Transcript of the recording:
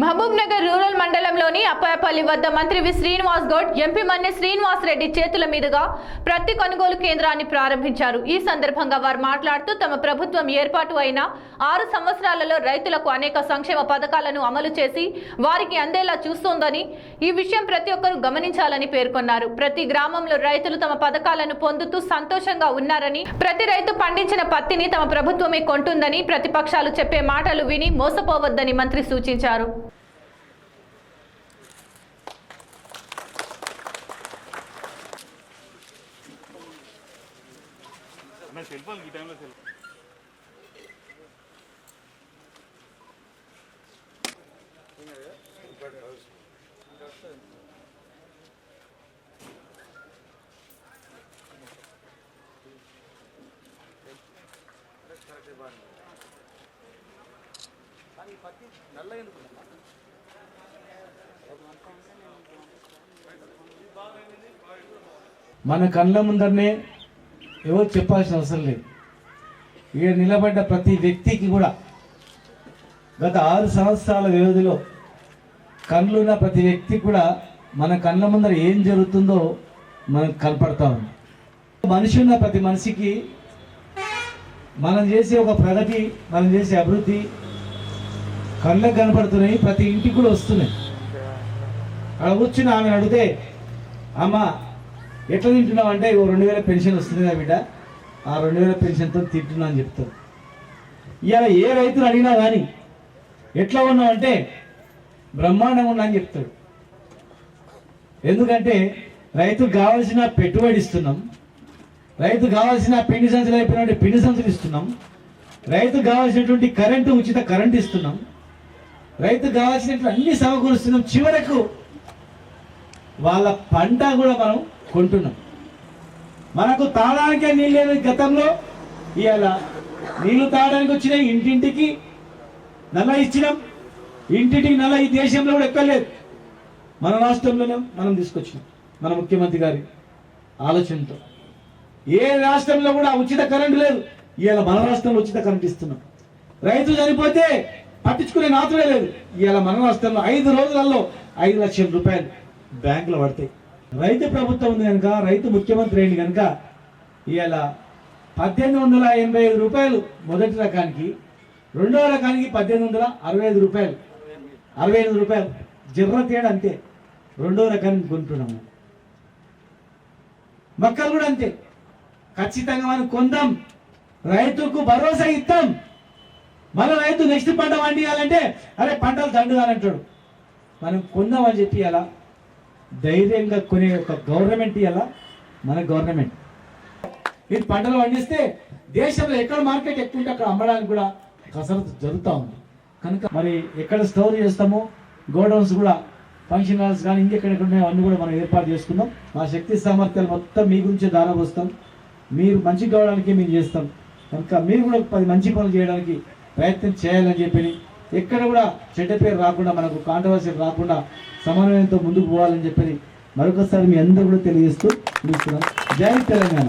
Mahabub Nagar rural మండలంలోని అప్పాయపల్లి వద్ద మంత్రి వి. శ్రీనివాస్ గౌడ్ ఎంపీ మన్నె శ్రీనివాస్ రెడ్డి చేతుల మీదుగా ప్రతి కొనుగోలు కేంద్రాన్ని ప్రారంభించారు. ఈ సందర్భంగా వారు మాట్లాడుతూ తమ ప్రభుత్వం ఏర్పాటు అయిన ఆరు సంవత్సరాలలో రైతులకు అనేక సంక్షేమ పథకాలను అమలు చేసి వారికి అందేలా చూస్తోందని ఈ విషయం ప్రతి ఒక్కరూ గమనించాలని పేర్కొన్నారు. ప్రతి గ్రామంలో రైతులు తమ పథకాలను పొందుతూ సంతోషంగా ఉన్నారని ప్రతి రైతు పండించిన పత్తిని తమ ప్రభుత్వమే కొంటుందని ప్రతిపక్షాలు చెప్పే మాటలు విని మోసపోవద్దని మంత్రి సూచించారు. అన్న సెల్ఫోన్ ఈ టైంలో సెల్ మన కళ్ళ ముందరనే ఎవరు చెప్పాల్సిన అవసరం లేదు. ఇక్కడ నిలబడ్డ ప్రతి వ్యక్తికి కూడా గత ఆరు సంవత్సరాల వ్యవధిలో కళ్ళున్న ప్రతి వ్యక్తికి కూడా మన కళ్ళ ముందర ఏం జరుగుతుందో మనకు కనపడతా ఉంది మనిషి ఉన్న ప్రతి మనిషికి మనం చేసే ఒక ప్రగతి మనం చేసే అభివృద్ధి కళ్ళకు కనపడుతున్నాయి ప్రతి ఇంటికి కూడా వస్తున్నాయి. అక్కడ కూర్చుని ఆమె అడిగితే అమ్మ ఎట్లా తింటున్నావు అంటే ఓ రెండు వేల పెన్షన్ వస్తుంది కదా బిడ్డ ఆ రెండు వేల పెన్షన్తో తింటున్నా అని చెప్తారు. ఇవాళ ఏ రైతులు అడిగినా కానీ ఎట్లా ఉన్నావు అంటే బ్రహ్మాండంగా ఉన్నా అని చెప్తాడు. ఎందుకంటే రైతుకు కావాల్సిన పెట్టుబడి ఇస్తున్నాం రైతు కావాల్సిన పిండి సంచులు అయిపోయినటువంటి పిండి సంచులు ఇస్తున్నాం రైతు కావాల్సినటువంటి కరెంటు ఉచిత కరెంటు ఇస్తున్నాం రైతు కావాల్సినటువంటి అన్ని సమకూరుస్తున్నాం చివరకు వాళ్ళ పంట కూడా మనం కొంటున్నాం. మనకు తాగడానికే నీళ్ళు లేదు గతంలో ఇవాళ నీళ్ళు తాగడానికి వచ్చినాయి ఇంటింటికి నల్ల ఇచ్చినాం. ఇంటింటికి నల్ల ఈ దేశంలో కూడా ఎక్కలేదు మన రాష్ట్రంలోనే మనం తీసుకొచ్చినాం. మన ముఖ్యమంత్రి గారి ఆలోచనతో. ఏ రాష్ట్రంలో కూడా ఉచిత కరెంటు లేదు. ఇవాళ మన రాష్ట్రంలో ఉచిత కరెంట్ ఇస్తున్నాం. రైతు చనిపోతే పట్టించుకునే నాతుడే లేదు. ఇవాళ మన రాష్ట్రంలో ఐదు రోజులలో ఐదు లక్షల రూపాయలు బ్యాంకులో పడతాయి. రైతు ప్రభుత్వం ఉంది కనుక రైతు ముఖ్యమంత్రి అయింది కనుక ఇవాళ పద్దెనిమిది వందల ఎనభై ఐదు రూపాయలు మొదటి రకానికి రెండవ రకానికి పద్దెనిమిది వందల అరవై ఐదు రూపాయలు. అరవై ఐదు రూపాయలు. జిర్ర తేడా అంతే. రెండో రకానికి కొంటున్నాము. మొక్కలు కూడా అంతే. ఖచ్చితంగా మనం కొందాం. రైతుకు భరోసా ఇస్తాం. మన రైతు నెక్స్ట్ పంట పండియాలంటే అరే పంటలు దండుగానంటాడు మనం కొందామని చెప్పి అలా ధైర్యంగా కొనే ఒక గవర్నమెంట్ ఇవ్వాలా మన గవర్నమెంట్. మీరు పంటలు పండిస్తే దేశంలో ఎక్కడ మార్కెట్ ఎక్కువ ఉంటే అక్కడ అమ్మడానికి కూడా కసరత్తు జరుగుతూ ఉంది. కనుక మరి ఎక్కడ స్టోర్ చేస్తామో గోడౌన్స్ కూడా ఫంక్షన్ హాల్స్ కానీ ఇంకెక్కడెక్కడ ఉన్నాయో అన్నీ కూడా మనం ఏర్పాటు చేసుకుందాం. మా శక్తి సామర్థ్యాలు మొత్తం మీ గురించే దారబోస్తాం మీరు మంచి కావడానికి మేము చేస్తాం. కనుక మీరు కూడా పది మంచి పనులు చేయడానికి ప్రయత్నం చేయాలని చెప్పి ఎక్కడ కూడా చెడ్డ పేరు రాకుండా మనకు కాంట్రవర్సీ రాకుండా సమన్వయంతో ముందుకు పోవాలని చెప్పి మరొకసారి మీ అందరూ కూడా తెలియజేస్తూ చూస్తున్నాం జై తెలంగాణ.